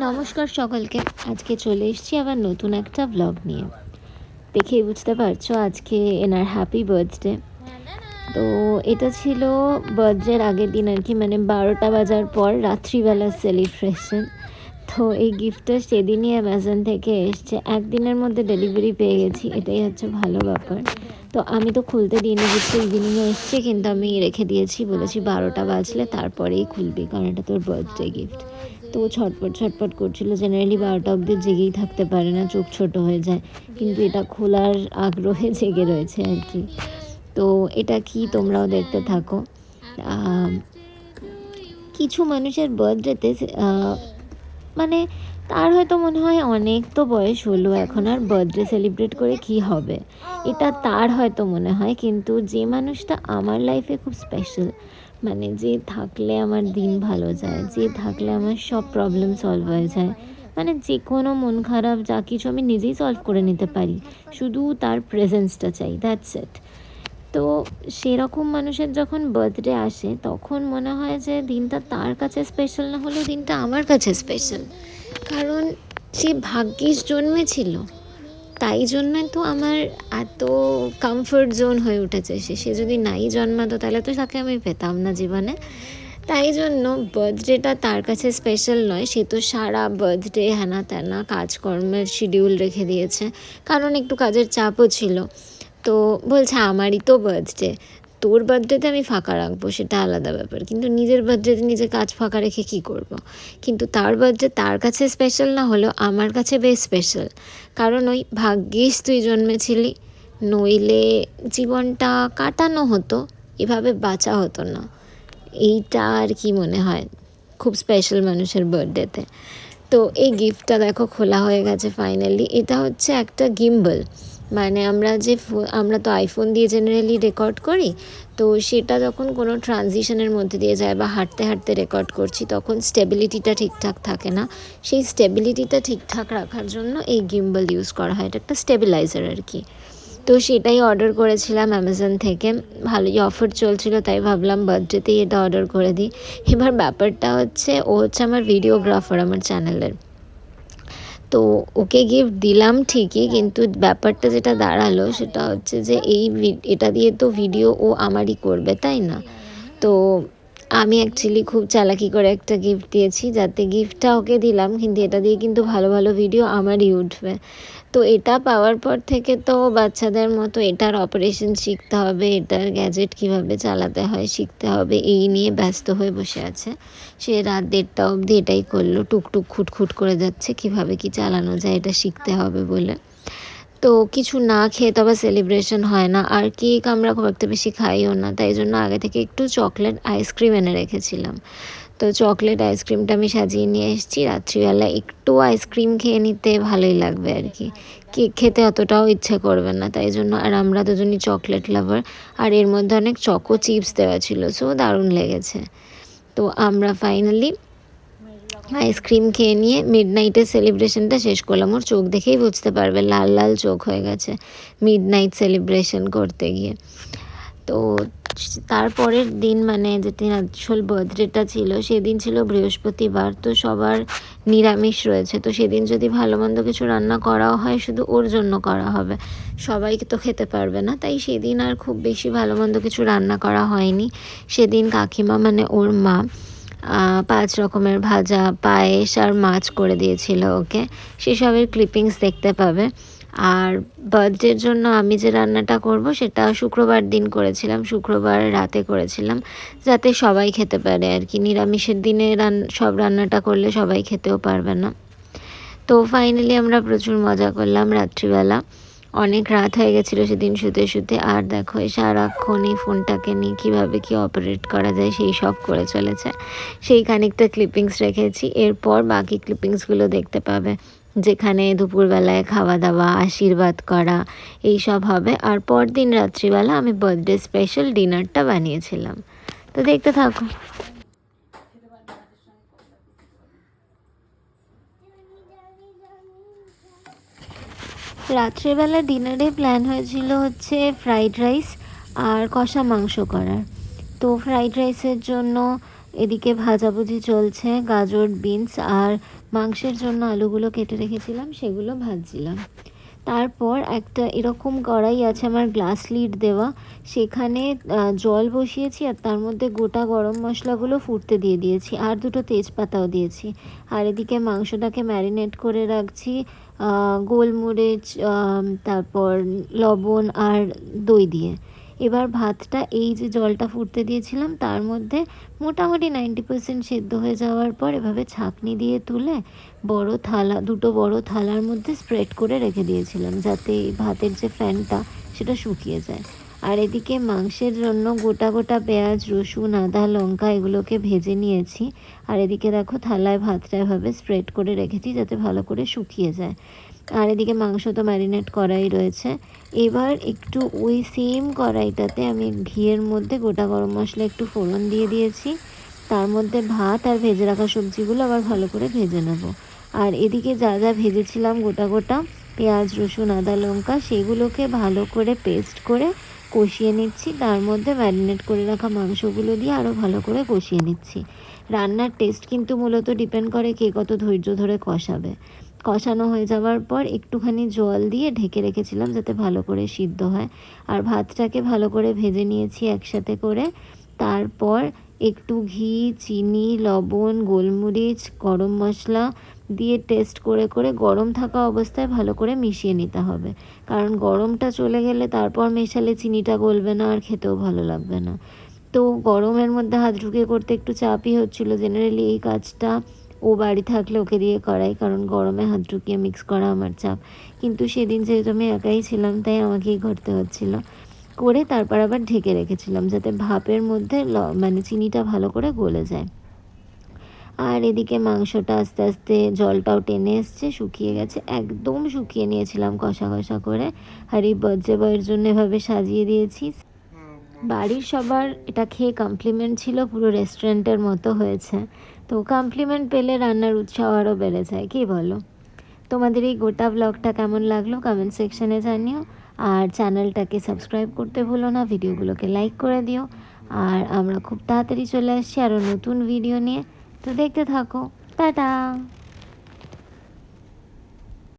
নমস্কার সকলকে। আজকে চলে এসেছি আবার নতুন একটা ব্লগ নিয়ে। দেখেই বুঝতে পারছ আজকে এনার হ্যাপি বার্থডে তো এটা ছিল বার্থডের আগের দিন আর কি মানে বারোটা বাজার পর রাত্রিবেলার সেলিব্রেশন তো এই গিফটটা সেদিনই অ্যামাজন থেকে এসছে। একদিনের মধ্যে ডেলিভারি পেয়ে গেছি, এটাই হচ্ছে ভালো ব্যাপার। তো আমি তো খুলতে দিইনি গিফট ইভিনিংয়ে এসছে, কিন্তু আমি রেখে দিয়েছি, বলেছি বারোটা বাজলে তারপরেই খুলবি, কারণ এটা তোর বার্থডে গিফট তো ও ছটপট ছটপট করছিল। জেনারেলি বারোটা অবধি জেগেই থাকতে পারে না, চোখ ছোট হয়ে যায়। কিন্তু এটা খোলার আগ্রহে জেগে রয়েছে আর কি। তো এটা কি তোমরাও দেখতে থাকো। কিছু মানুষের বার্থডেতে মানে তার হয়তো মনে হয় অনেক তো বয়স হলো, এখন আর বার্থডে সেলিব্রেট করে কি হবে? এটা তার হয়তো মনে হয়, কিন্তু যে মানুষটা আমার লাইফে খুব স্পেশাল মানে যে থাকলে আমার দিন ভালো যায়, যে থাকলে আমার সব প্রবলেম সলভ হয়ে যায়। মানে যে কোনো মন খারাপ যা কিছু আমি নিজেই সলভ করে নিতে পারি। শুধু তার প্রেজেন্সটা চাই দ্যাটস ইট তো সেরকম মানুষের যখন বার্থডে আসে, তখন মনে হয় যে দিনটা তার কাছে স্পেশাল না হলেও দিনটা আমার কাছে স্পেশাল কারণ সে ভাগ্যিস জন্মেছিল তাই জন্য তো আমার এত কমফোর্ট জোন হয়ে উঠেছে। সে সে যদি নাই জন্মাতো তাহলে তো তাকে আমি পেতাম না জীবনে। তাই জন্য বার্থডেটা তার কাছে স্পেশাল নয়। সে তো সারা বার্থডে হ্যানা ত্যানা কাজকর্মের শিডিউল রেখে দিয়েছে। কারণ একটু কাজের চাপও ছিল। তো বলছে, আমারই তো বার্থডে তোর বার্থডেতে আমি ফাঁকা রাখব, সেটা আলাদা ব্যাপার। কিন্তু নিজের বার্থডেতে নিজের কাজ ফাঁকা রেখে কি করব। কিন্তু তার বার্থডে তার কাছে স্পেশাল না হলেও আমার কাছে বেশ স্পেশাল কারণ ওই ভাগ্যিস তুই জন্মেছিলি, নইলে জীবনটা কাটানো হতো, এভাবে বাঁচা হতো না। এইটা আর কি মনে হয় খুব স্পেশাল মানুষের বার্থডেতে। তো এই গিফটটা দেখো খোলা হয়ে গেছে ফাইনালি এটা হচ্ছে একটা গিম্বল মানে আমরা যে আমরা তো আইফোন দিয়ে জেনারেলি রেকর্ড করি, তো সেটা যখন কোনো ট্রানজিশনের মধ্যে দিয়ে যায় বা হাঁটতে হাঁটতে রেকর্ড করছি, তখন স্টেবিলিটিটা ঠিকঠাক থাকে না। সেই স্টেবিলিটিটা ঠিকঠাক রাখার জন্য এই গিম্বল ইউজ করা হয়, এটা একটা স্টেবিলাইজার আর কি। তো সেটাই অর্ডার করেছিলাম অ্যামাজন থেকে, ভালোই অফার চলছিল, তাই ভাবলাম বার্থডেতেই এটা অর্ডার করে দিই। এবার ব্যাপারটা হচ্ছে, ও হচ্ছে আমার ভিডিওগ্রাফার আমার চ্যানেলের তো ওকে গিফট দিলাম ঠিকই, কিন্তু ব্যাপারটা যেটা দাঁড়াল সেটা হচ্ছে যে এই এটা দিয়ে তো ভিডিও ও আমারই করবে, তাই না? তো আমি অ্যাকচুয়ালি খুব চালাকি করে একটা গিফট দিয়েছি, যাতে গিফটটা ওকে দিলাম, কিন্তু এটা দিয়ে কিন্তু ভালো ভালো ভিডিও আমারই উঠবে। তো এটা পাওয়ার পর থেকে তো বাচ্চাদের মতো এটার অপারেশন শিখতে হবে, এটার গ্যাজেট কীভাবে চালাতে হয় শিখতে হবে, এই নিয়ে ব্যস্ত হয়ে বসে আছে। সে রাত দেড়টা অবধি এটাই করল, টুকটুক খুটখুট করে যাচ্ছে, কীভাবে কি চালানো যায় এটা শিখতে হবে বলে। তো কিছু না খেয়ে তবে সেলিব্রেশন হয় না, আর কেক আমরা খুব একটা বেশি খাইও না, তাই জন্য আগে থেকে একটু চকলেট আইসক্রিম এনে রেখেছিলাম। তো চকলেট আইসক্রিমটা আমি সাজিয়ে নিয়ে এসেছি। রাত্রিবেলা একটু আইসক্রিম খেয়ে নিতে ভালোই লাগবে আর কি। কেক খেতে অতটাও ইচ্ছে করবে না, তাই জন্য আর আমরা দুজনই চকলেট লাভার। আর এর মধ্যে অনেক চকো চিপস দেওয়া ছিল, সো দারুণ লেগেছে। তো আমরা ফাইনালি আইসক্রিম খেয়ে নিয়ে মিড নাইটের সেলিব্রেশনটা শেষ করলাম। ওর চোখ দেখেই বুঝতে পারবে, লাল লাল চোখ হয়ে গেছে মিড নাইট সেলিব্রেশন করতে গিয়ে। তো তারপরের দিন মানে যেদিন আসল বার্থডেটা ছিল, সেদিন ছিল বৃহস্পতিবার। তো সবার নিরামিষ রয়েছে। তো সেদিন যদি ভালো মন্দ কিছু রান্না করাও হয়, শুধু ওর জন্য করা হবে। সবাইকে তো খেতে পারবে না। তাই সেদিন আর খুব বেশি ভালো মন্দ কিছু রান্না করা হয়নি। সেদিন কাকিমা মানে ওর মা পাঁচ রকমের ভাজা, পায়েস আর মাছ করে দিয়েছিল ওকে। সেসবের ক্লিপিংস দেখতে পাবে। আর বার্থডের জন্য আমি যে রান্নাটা করব সেটা শুক্রবার দিন করেছিলাম, শুক্রবার রাতে করেছিলাম, যাতে সবাই খেতে পারে আর কি। নিরামিষের দিনে রান, সব রান্নাটা করলে সবাই খেতেও পারবে না। তো ফাইনালি আমরা প্রচুর মজা করলাম রাত্রিবেলা। অনেক রাত হয়ে গেছিল সেদিন শুতে শুতে। আর দেখো সারাক্ষণ এই ফোনটাকে নিয়ে কীভাবে কি অপারেট করা যায় সেই সব করে চলেছে। সেই খানিকটা ক্লিপিংস রেখেছি। এরপর বাকি ক্লিপিংসগুলো দেখতে পাবে। যেখানে দুপুরবেলায় খাওয়া দাওয়া আশীর্বাদ করা এই সব হবে। আর পরদিন রাত্রিবেলা আমি বার্থডে স্পেশাল ডিনারটা বানিয়েছিলাম। তো দেখতে থাকো। রাত্রেবেলা ডিনারে প্ল্যান হয়েছিল হচ্ছে ফ্রাইড রাইস আর কষা মাংস করার। তো ফ্রাইড রাইসের জন্য এদিকে ভাজাভুজি চলছে, গাজর, বিনস আর মাংসের জন্য আলুগুলো কেটে রেখেছিলাম, সেগুলো ভাজছিলাম। তারপর একটা এরকম কড়াই আছে আমার গ্লাস লিড দেওয়া, সেখানে জল বসিয়েছি আর তার মধ্যে গোটা গরম মশলাগুলো ফুটতে দিয়ে দিয়েছি আর দুটো তেজপাতাও দিয়েছি। আর এদিকে মাংসটাকে ম্যারিনেট করে রাখছি গোলমরিচ তারপর লবণ আর দই দিয়ে। এবার ভাতটা এই যে জলটা ফুটতে দিয়েছিলাম, তার মধ্যে মোটামুটি নাইনটি পার্সেন্ট সেদ্ধ হয়ে যাওয়ার পর এভাবে ছাঁকনি দিয়ে তুলে বড় থালা, দুটো বড় থালার মধ্যে স্প্রেড করে রেখে দিয়েছিলাম যাতে ভাতের যে ফ্যানটা সেটা শুকিয়ে যায়। আর এদিকে মাংসের জন্য গোটা গোটা পেঁয়াজ, রসুন, আদা, লঙ্কা এগুলোকে ভেজে নিয়েছি। আর এদিকে দেখো থালায় ভাতটা এভাবে স্প্রেড করে রেখেছি যাতে ভালো করে শুকিয়ে যায়। আর এদিকে মাংস তো ম্যারিনেট করাই রয়েছে। এবার একটু ওই সেম কড়াইটাতে আমি ঘিয়ের মধ্যে গোটা গরম মশলা একটু ফোড়ন দিয়ে দিয়েছি। তার মধ্যে ভাত আর ভেজে রাখা সবজিগুলো আবার ভালো করে ভেজে নেব। আর এদিকে যা যা ভেজেছিলাম গোটা গোটা, পেঁয়াজ, রসুন, আদা, লঙ্কা, সেগুলোকে ভালো করে পেস্ট করে কষিয়ে নিচ্ছি। তার মধ্যে ম্যারিনেট করে রাখা মাংসগুলো দিয়ে আরও ভালো করে কষিয়ে নিচ্ছি। রান্নার টেস্ট কিন্তু মূলত ডিপেন্ড করে কে কত ধৈর্য ধরে কষাবে। কষানো হয়ে যাওয়ার পর একটুখানি জল দিয়ে ঢেকে রেখেছিলাম যাতে ভালো করে সিদ্ধ হয়। আর ভাতটাকে ভালো করে ভেজে নিয়েছি একসাথে করে। তারপর একটু ঘি, চিনি, লবণ, গোলমরিচ, গরম মশলা দিয়ে টেস্ট করে করে গরম থাকা অবস্থায় ভালো করে মিশিয়ে নিতে হবে। কারণ গরমটা চলে গেলে তারপর মেশালে চিনিটা গলবে না আর খেতেও ভালো লাগবে না। তো গরমের মধ্যে হাত ঢুকে করতে একটু চাপই হচ্ছিল। জেনারেলি এই কাজটা বাড়ি থাকলে ওকে দিয়ে করাই, কারণ গরমে হাত ঢুকিয়ে মিক্স করা আমার চাপ। কিন্তু সেদিন যেহেতু আমি একাই ছিলাম, তাই আমাকেই করতে হচ্ছিল। করে তারপর আবার ঢেকে রেখেছিলাম, যাতে ভাপের মধ্যে ল- মানে চিনিটা ভালো করে গলে যায়। আর এদিকে মাংসটা আস্তে আস্তে জলটাও টেনে এসছে, শুকিয়ে গেছে। একদম শুকিয়ে নিয়েছিলাম কষা কষা করে। আর এই বয়ের জন্য এভাবে সাজিয়ে দিয়েছি। বাড়ির সবার এটা খেয়ে কমপ্লিমেন্ট ছিল, পুরো রেস্টুরেন্টের মতো হয়েছে। তো কমপ্লিমেন্ট পেলে রান্নার উৎসাহ আরও বেড়ে যায়, কি বলো? তোমাদের এই গোটা ব্লগটা কেমন লাগল কমেন্ট সেকশনে জানিও। আর চ্যানেলটাকে সাবস্ক্রাইব করতে ভুলো না, ভিডিওগুলোকে লাইক করে দিও। আর আমরা খুব তাড়াতাড়ি চলে আসছি আরও নতুন ভিডিও নিয়ে। তো দেখতে থাকো, টাটা!